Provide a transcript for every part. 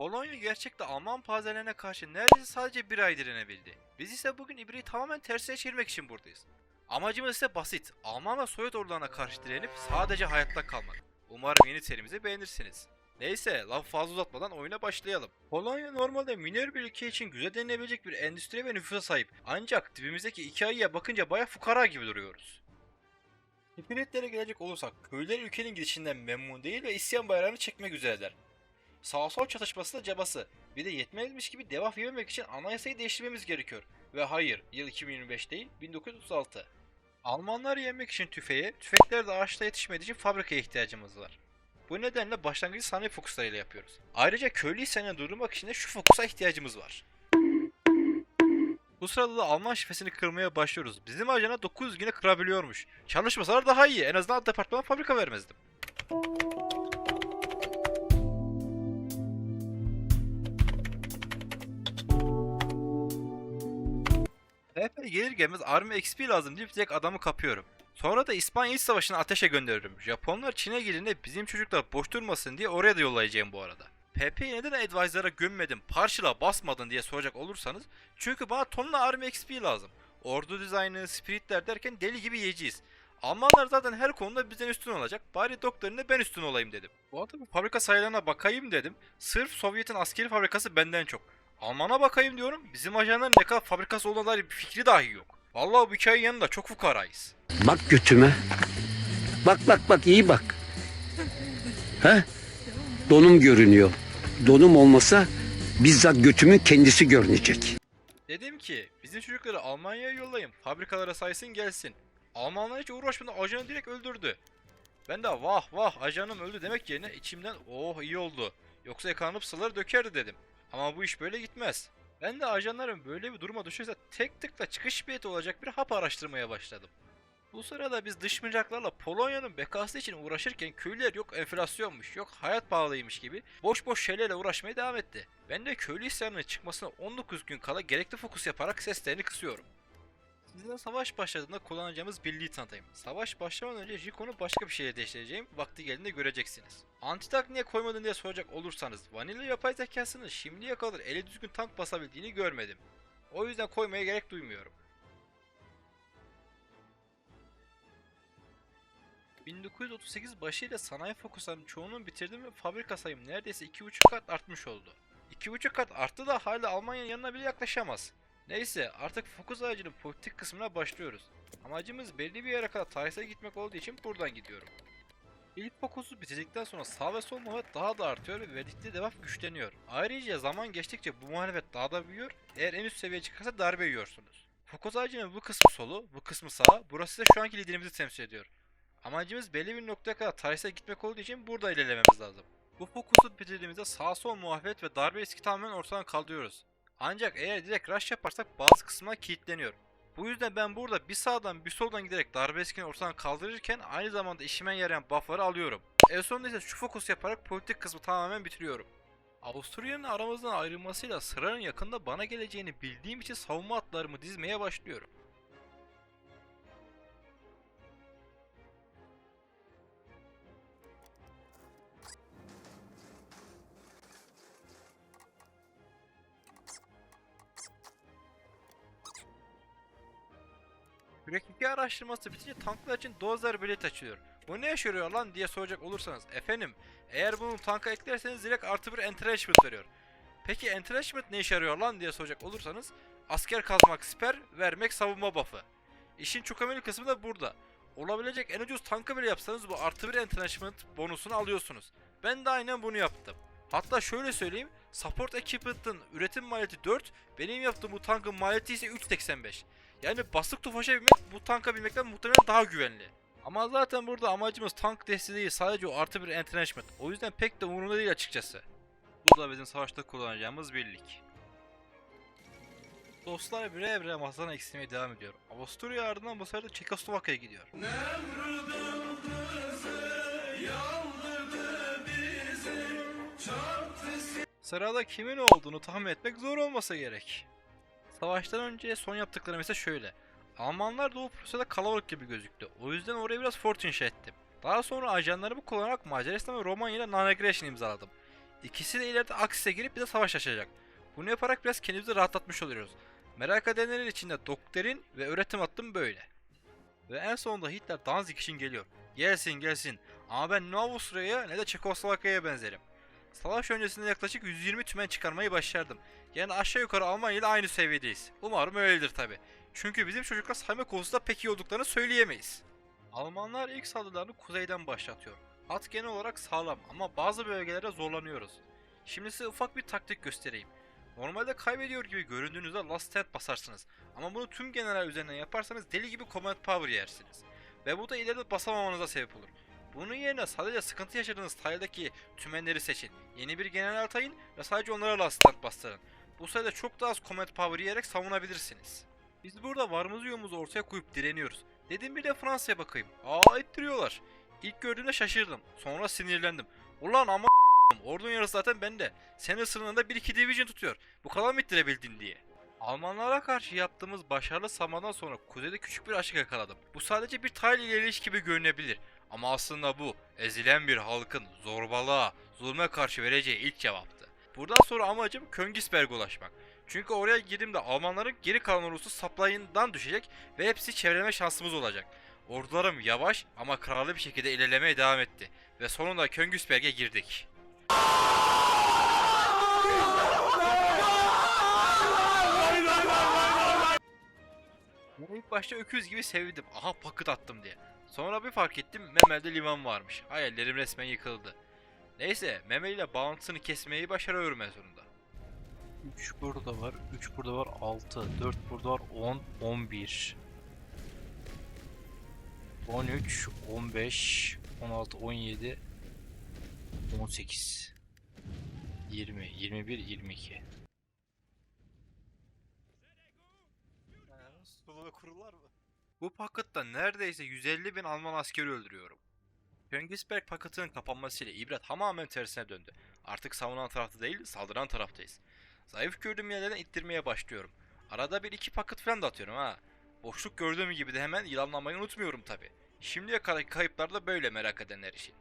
Polonya gerçekte Alman panzerlerine karşı neredeyse sadece bir ay direnebildi. Biz ise bugün ibreyi tamamen tersine çevirmek için buradayız. Amacımız ise basit. Alman ve Sovyet ordularına karşı direnip sadece hayatta kalmak. Umarım yeni serimizi beğenirsiniz. Neyse lafı fazla uzatmadan oyuna başlayalım. Polonya normalde minör bir ülke için güzel denilebilecek bir endüstri ve nüfusa sahip. Ancak dibimizdeki iki ayıya bakınca baya fukara gibi duruyoruz. Hipiritlere gelecek olursak köylüler ülkenin gidişinden memnun değil ve isyan bayrağını çekmek üzereler. Sağ sol çatışması da cabası. Bir de yetmezmiş gibi devaf yememek için anayasayı değiştirmemiz gerekiyor. Ve hayır yıl 2025 değil 1936. Almanları yenmek için tüfeğe, tüfekler de ağaçta yetişmediği için fabrikaya ihtiyacımız var. Bu nedenle başlangıcı sanayi fokuslarıyla yapıyoruz. Ayrıca köylü isyanını durdurmak için de şu fokusa ihtiyacımız var. Bu sırada da Alman şifresini kırmaya başlıyoruz. Bizim ajana 900 güne kırabiliyormuş. Çalışmasalar daha iyi. En azından departmana fabrika vermezdim. TP gelir gelmez Army XP lazım deyip direkt adamı kapıyorum. Sonra da İspanya İç Savaşı'nı ateşe gönderirim. Japonlar Çin'e girdiğinde bizim çocuklar boş durmasın diye oraya da yollayacağım bu arada. PP'yi neden Advisor'a gömmedim, Partial'a basmadın diye soracak olursanız çünkü bana tonla Army XP lazım. Ordu dizaynı, spiritler derken deli gibi yiyeceğiz. Almanlar zaten her konuda bizden üstün olacak. Bari doktorunda ben üstün olayım dedim. Bu arada bu fabrika sayılarına bakayım dedim. Sırf Sovyet'in askeri fabrikası benden çok. Alman'a bakayım diyorum. Bizim ajanların ne kadar fabrikası olduğuna dair bir fikri dahi yok. Vallahi bu hikayenin yanında çok fukarayız. Bak götüme. Bak bak bak iyi bak. He? Donum görünüyor. Donum olmasa bizzat götümün kendisi görünecek. Dedim ki bizim çocukları Almanya'ya yollayın. Fabrikalara saysın gelsin. Almanlar hiç uğraşmadan ajanı direkt öldürdü. Ben de vah vah ajanım öldü demek yerine içimden oh iyi oldu. Yoksa yakalanıp sıları dökerdi dedim. Ama bu iş böyle gitmez. Ben de ajanların böyle bir duruma düşerse tek tıkla çıkış bileti olacak bir hap araştırmaya başladım. Bu sırada biz dış mihraklarla Polonya'nın bekası için uğraşırken köylüler yok enflasyonmuş, yok hayat pahalıymış gibi boş boş şeylerle uğraşmaya devam etti. Ben de köylü isyanının çıkmasına 19 gün kala gerekli fokus yaparak seslerini kısıyorum. Size savaş başladığında kullanacağımız birliği tanıtayım. Savaş başlamadan önce Jikon'u başka bir şeyle değiştireceğim. Vakti geldiğinde göreceksiniz. Antitank niye koymadın diye soracak olursanız vanilya yapay zekasının şimdiye kadar eli düzgün tank basabildiğini görmedim. O yüzden koymaya gerek duymuyorum. 1938 başıyla sanayi fokuslarının çoğunu bitirdim ve fabrika sayım neredeyse 2,5 kat artmış oldu. 2,5 kat arttı da hala Almanya'nın yanına bile yaklaşamaz. Neyse artık fokus ağacının politik kısmına başlıyoruz. Amacımız belli bir yere kadar tarihsel gitmek olduğu için buradan gidiyorum. İlk fokusu bitirdikten sonra sağ ve sol muhalefet daha da artıyor ve verdikleri devaf güçleniyor. Ayrıca zaman geçtikçe bu muhalefet daha da büyüyor, eğer en üst seviyeye çıkarsa darbe yiyorsunuz. Fokus ağacının bu kısmı solu, bu kısmı sağı, burası da şu anki liderimizi temsil ediyor. Amacımız belli bir noktaya kadar tarihsel gitmek olduğu için burada ilerlememiz lazım. Bu fokusu bitirdiğimizde sağ sol muhalefet ve darbe riski tamamen ortadan kaldırıyoruz. Ancak eğer direkt rush yaparsak bazı kısımlar kilitleniyor. Bu yüzden ben burada bir sağdan bir soldan giderek darbe riskini ortadan kaldırırken aynı zamanda işime yarayan buffları alıyorum. En sonunda ise şu fokus yaparak politik kısmı tamamen bitiriyorum. Avusturya'nın aramızdan ayrılmasıyla sıranın yakında bana geleceğini bildiğim için savunma hatlarımı dizmeye başlıyorum. 2 araştırması bitince tanklar için dozer bilet açılıyor. Bu ne işe yarıyor lan diye soracak olursanız efendim eğer bunu tanka eklerseniz direkt artı bir entrenchment veriyor. Peki entrenchment ne işe yarıyor lan diye soracak olursanız asker kazmak siper vermek savunma buff'ı. İşin çok önemli kısmı da burada. Olabilecek en ucuz tankı bile yapsanız bu artı bir entrenchment bonusunu alıyorsunuz. Ben de aynen bunu yaptım. Hatta şöyle söyleyeyim, support equipment'ın üretim maliyeti 4, benim yaptığım bu tankın maliyeti ise 3.85. Yani basık tofaşa binmek bu tanka binmekten muhtemelen daha güvenli. Ama zaten burada amacımız tank desteği değil sadece o artı bir entrenchment. O yüzden pek de umurumda değil açıkçası. Bu da bizim savaşta kullanacağımız birlik. Dostlar birer birer masadan eksilmeye devam ediyor. Avusturya ardından bu sefer de Çekoslovakya'ya gidiyor. Sırada kimin olduğunu tahmin etmek zor olmasa gerek. Savaştan önce son yaptıklarım ise şöyle. Almanlar Doğu Prusya'da kalabalık gibi gözüktü. O yüzden oraya biraz fort inşa ettim. Daha sonra ajanlarımı kullanarak Macaristan ve Romanya ile non-aggression imzaladım. İkisi de ileride Aksis'e girip bize savaş açacak. Bunu yaparak biraz kendimizi rahatlatmış oluyoruz. Merak edenler için de doktrin ve öğretim hattım böyle. Ve en sonunda Hitler Danzig için geliyor. Gelsin gelsin. Ama ben ne Avusturya'ya ne de Çekoslovakya'ya benzerim. Savaş öncesinde yaklaşık 120 tümen çıkarmayı başardım. Yani aşağı yukarı Almanya ile aynı seviyedeyiz. Umarım öyledir tabi. Çünkü bizim çocuklar sayma konusunda pek iyi olduklarını söyleyemeyiz. Almanlar ilk saldırılarını kuzeyden başlatıyor. Hat genel olarak sağlam ama bazı bölgelerde zorlanıyoruz. Şimdi size ufak bir taktik göstereyim. Normalde kaybediyor gibi göründüğünüzde last stand basarsınız. Ama bunu tüm general üzerinden yaparsanız deli gibi command power yersiniz. Ve bu da ileride basamamanıza sebep olur. Bunun yerine sadece sıkıntı yaşadığınız tile'daki tümenleri seçin. Yeni bir general atayın ve sadece onlara last stand bastırın. Bu sayede çok daha az command power yiyerek savunabilirsiniz. Biz burada varımızı yoğumuzu ortaya koyup direniyoruz. Dedim bir de Fransa'ya bakayım. Aa ettiriyorlar. İlk gördüğümde şaşırdım. Sonra sinirlendim. Ulan ama ordunun yarısı zaten bende. Senin sınırında 1-2 division tutuyor. Bu kadar mı ittirebildin diye. Almanlara karşı yaptığımız başarılı savunmadan sonra kuzeyde küçük bir açık yakaladım. Bu sadece bir tile ilerleyiş gibi görünebilir. Ama aslında bu ezilen bir halkın zorbalığa, zulme karşı vereceği ilk cevaptı. Buradan sonra amacım Königsberg'e ulaşmak. Çünkü oraya girdiğimde Almanların geri kalan ordusu supply'ından düşecek ve hepsi çevreleme şansımız olacak. Ordularım yavaş ama kararlı bir şekilde ilerlemeye devam etti ve sonunda Königsberg'e girdik. İlk başta öküz gibi sevindim. Aha paket attım diye. Sonra bir fark ettim Memel'de liman varmış. Hayallerim resmen yıkıldı. Neyse Memel ile bağlantısını kesmeyi başarıyorum en sonunda. 3 burada var, 3 burada var, 6, 4 burada var, 10, 11. 13, 15, 16, 17, 18, 20, 21, 22. Sulu kurular mı? Bu pakette neredeyse 150 bin Alman askeri öldürüyorum. Königsberg paketinin kapanmasıyla ibret tamamen tersine döndü. Artık savunan tarafta değil, saldıran taraftayız. Zayıf gördüğüm yerlerden ittirmeye başlıyorum. Arada bir iki paket falan da atıyorum ha. Boşluk gördüğüm gibi de hemen yılanlamayı unutmuyorum tabi. Şimdiye kadar kayıplar da böyle merak edenler için.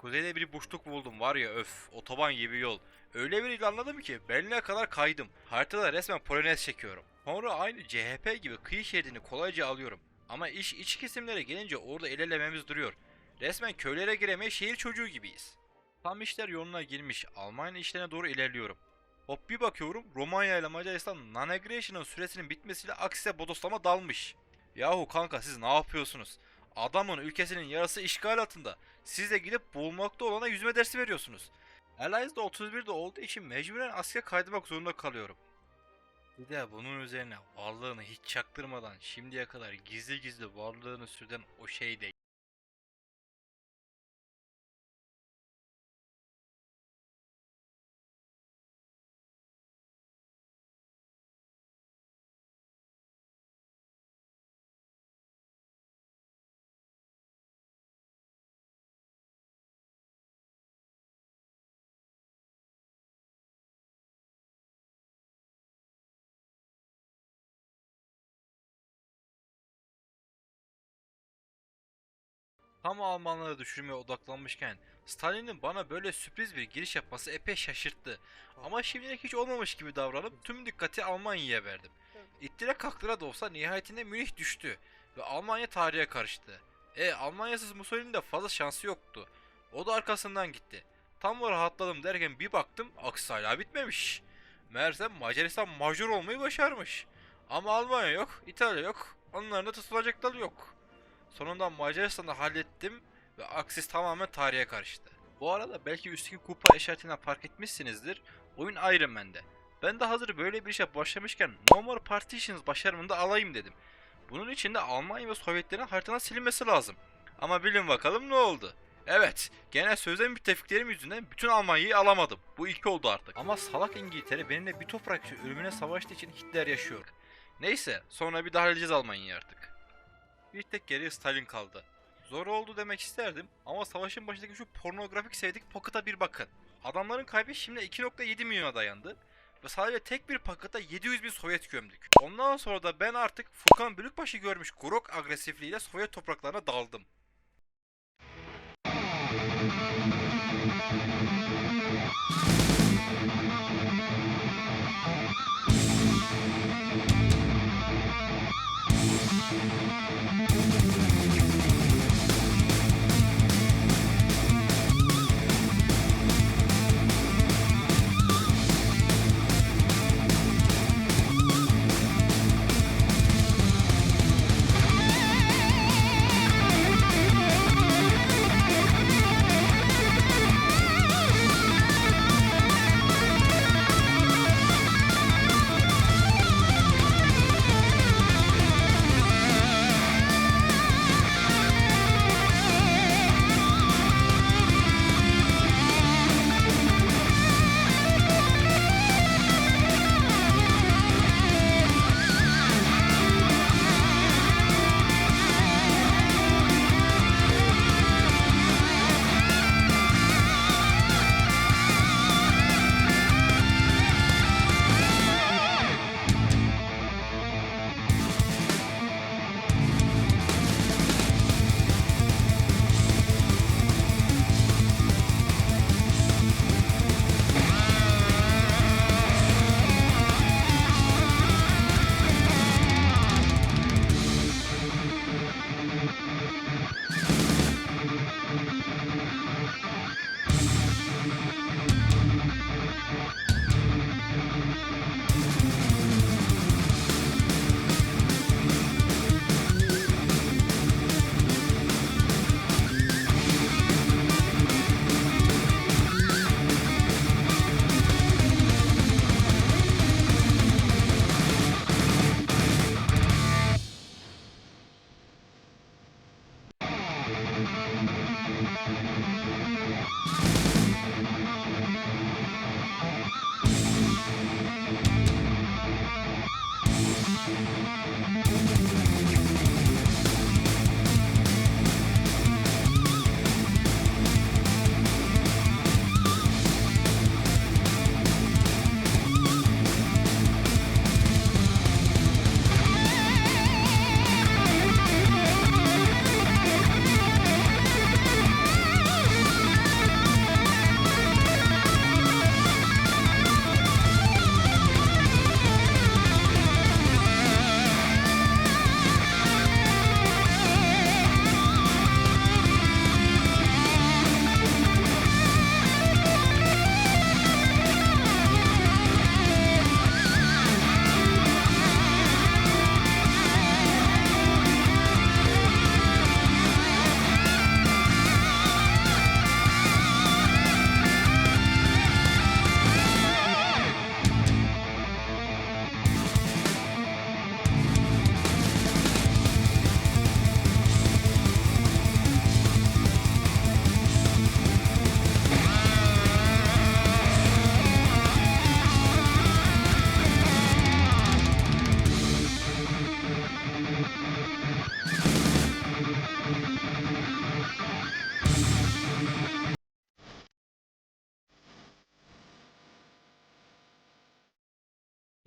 Kuzeyde bir boşluk buldum var ya öf otoban gibi yol. Öyle bir ilanladım ki beline kadar kaydım. Haritada resmen polonez çekiyorum. Sonra aynı CHP gibi kıyı şeridini kolayca alıyorum. Ama iş iç kesimlere gelince orada ilerlememiz duruyor. Resmen köylere giremeye şehir çocuğu gibiyiz. Tam işler yoluna girmiş Almanya işlerine doğru ilerliyorum. Hop bir bakıyorum Romanya ile Macaristan non-aggression'ın süresinin bitmesiyle aksine bodoslama dalmış. Yahu kanka siz ne yapıyorsunuz? Adamın ülkesinin yarısı işgal altında. Siz de gidip bulmakta olana yüzme dersi veriyorsunuz. Allies'da 31'de olduğu için mecburen asker kaydırmak zorunda kalıyorum. Bir de bunun üzerine varlığını hiç çaktırmadan şimdiye kadar gizli gizli varlığını sürdüren o şey de Tam Almanları düşürmeye odaklanmışken Stalin'in bana böyle sürpriz bir giriş yapması epey şaşırttı. Ama şimdilik hiç olmamış gibi davranıp tüm dikkati Almanya'ya verdim. İttire kaktıra da olsa nihayetinde Münih düştü ve Almanya tarihe karıştı. E Almanyasız Mussolini'nin de fazla şansı yoktu. O da arkasından gitti. Tam rahatladım derken bir baktım aksi hala bitmemiş. Meğersem Macaristan majör olmayı başarmış. Ama Almanya yok, İtalya yok, onların da tutulacak dalı yok. Sonunda Macaristan'ı hallettim ve Aksis tamamen tarihe karıştı. Bu arada belki üstteki kupa işaretinden fark etmişsinizdir. Oyun Iron Man'de. Ben de hazır böyle bir işe başlamışken No More Partitions başarımını da alayım dedim. Bunun için de Almanya ve Sovyetlerin haritadan silinmesi lazım. Ama bilin bakalım ne oldu. Evet, genel sözde müttefiklerim yüzünden bütün Almanya'yı alamadım. Bu ilk oldu artık. Ama salak İngiltere benimle bir toprak için ölümüne savaştığı için Hitler yaşıyor. Neyse, sonra bir daha halledeceğiz Almanya'yı artık. Bir tek geriye Stalin kaldı. Zor oldu demek isterdim ama savaşın başındaki şu pornografik sevdik Pocket'a bir bakın. Adamların kaybı şimdi 2.7 milyona dayandı ve sadece tek bir paketa 700 bin Sovyet gömdük. Ondan sonra da ben artık Furkan Bölükbaşı görmüş Grok agresifliğiyle Sovyet topraklarına daldım.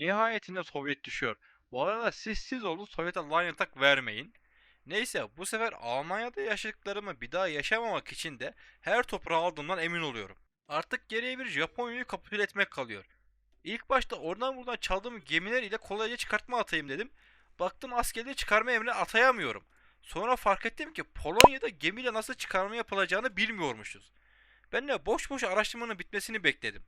Nihayetinde Sovyet düşüyor. Bu arada siz siz olun Sovyet'e line atak vermeyin. Neyse bu sefer Almanya'da yaşadıklarımı bir daha yaşamamak için de her toprağı aldığımdan emin oluyorum. Artık geriye bir Japonya'yı kapitüle etmek kalıyor. İlk başta oradan buradan çaldığım gemiler ile kolayca çıkartma atayım dedim. Baktım askerleri çıkarma emrine atayamıyorum. Sonra fark ettim ki Polonya'da gemiyle nasıl çıkarma yapılacağını bilmiyormuşuz. Ben de boş boş araştırmanın bitmesini bekledim.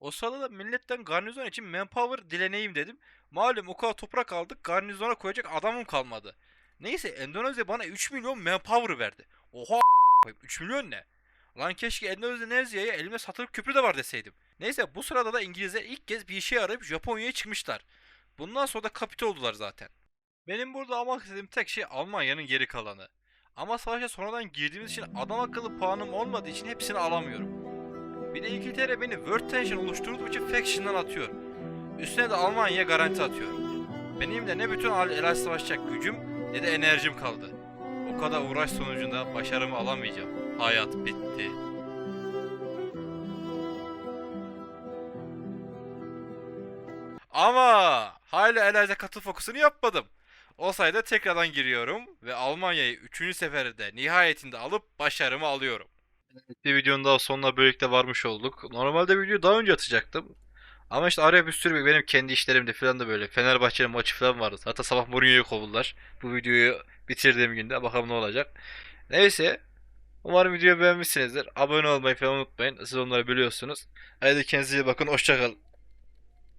O sırada da milletten garnizon için manpower dileneyim dedim. Malum o kadar toprak aldık garnizona koyacak adamım kalmadı. Neyse Endonezya bana 3 milyon manpower verdi. Oha koyayım 3 milyon ne? Lan keşke Endonezya'ya elimde satılık köprü de var deseydim. Neyse bu sırada da İngilizler ilk kez bir işe arayıp Japonya'ya çıkmışlar. Bundan sonra da kapite oldular zaten. Benim burada almak istediğim tek şey Almanya'nın geri kalanı. Ama savaşa sonradan girdiğimiz için adam akıllı puanım olmadığı için hepsini alamıyorum. Bir de İngiltere beni World Tension oluşturduğu için Faction'dan atıyor. Üstüne de Almanya'ya garanti atıyor. Benim de ne bütün el savaşacak gücüm ne de enerjim kaldı. O kadar uğraş sonucunda başarımı alamayacağım. Hayat bitti. Ama hala Eliza katıl fokusunu yapmadım. O sayede tekrardan giriyorum ve Almanya'yı 3. seferde nihayetinde alıp başarımı alıyorum. Bir videonun daha sonuna böylelikle varmış olduk. Normalde videoyu daha önce atacaktım. Ama işte araya bir sürü benim kendi işlerimde falan da böyle Fenerbahçe'nin maçı falan vardı. Hatta sabah Mourinho'yu kovdular. Bu videoyu bitirdiğim günde bakalım ne olacak. Neyse. Umarım videoyu beğenmişsinizdir. Abone olmayı falan unutmayın. Siz onları biliyorsunuz. Haydi kendinize iyi bakın. Hoşçakalın.